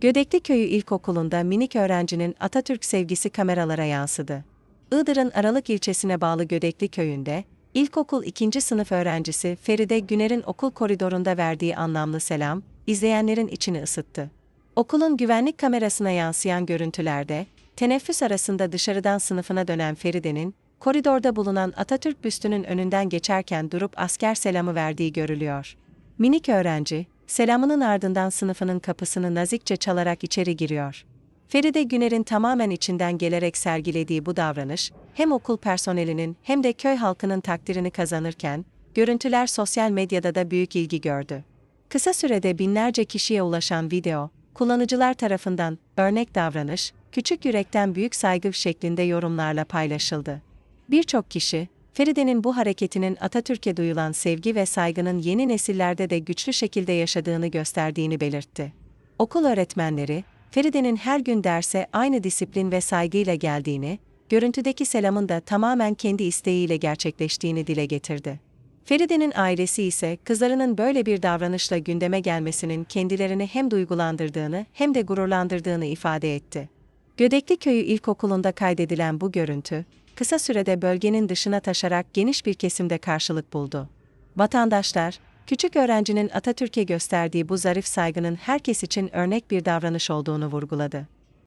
Gödekli Köyü İlkokulu'nda minik öğrencinin Atatürk sevgisi kameralara yansıdı. Iğdır'ın Aralık ilçesine bağlı Gödekli Köyü'nde, ilkokul 2. sınıf öğrencisi Feride Güner'in okul koridorunda verdiği anlamlı selam, izleyenlerin içini ısıttı. Okulun güvenlik kamerasına yansıyan görüntülerde, teneffüs arasında dışarıdan sınıfına dönen Feride'nin, koridorda bulunan Atatürk büstünün önünden geçerken durup asker selamı verdiği görülüyor. Minik öğrenci, selamının ardından sınıfının kapısını nazikçe çalarak içeri giriyor. Feride Güner'in tamamen içinden gelerek sergilediği bu davranış, hem okul personelinin hem de köy halkının takdirini kazanırken, görüntüler sosyal medyada da büyük ilgi gördü. Kısa sürede binlerce kişiye ulaşan video, kullanıcılar tarafından örnek davranış, küçük yürekten büyük saygı şeklinde yorumlarla paylaşıldı. Birçok kişi, Feride'nin bu hareketinin Atatürk'e duyulan sevgi ve saygının yeni nesillerde de güçlü şekilde yaşadığını gösterdiğini belirtti. Okul öğretmenleri, Feride'nin her gün derse aynı disiplin ve saygıyla geldiğini, görüntüdeki selamın da tamamen kendi isteğiyle gerçekleştiğini dile getirdi. Feride'nin ailesi ise kızlarının böyle bir davranışla gündeme gelmesinin kendilerini hem duygulandırdığını hem de gururlandırdığını ifade etti. Gödekli Köyü İlkokulu'nda kaydedilen bu görüntü, kısa sürede bölgenin dışına taşarak geniş bir kesimde karşılık buldu. Vatandaşlar, küçük öğrencinin Atatürk'e gösterdiği bu zarif saygının herkes için örnek bir davranış olduğunu vurguladı.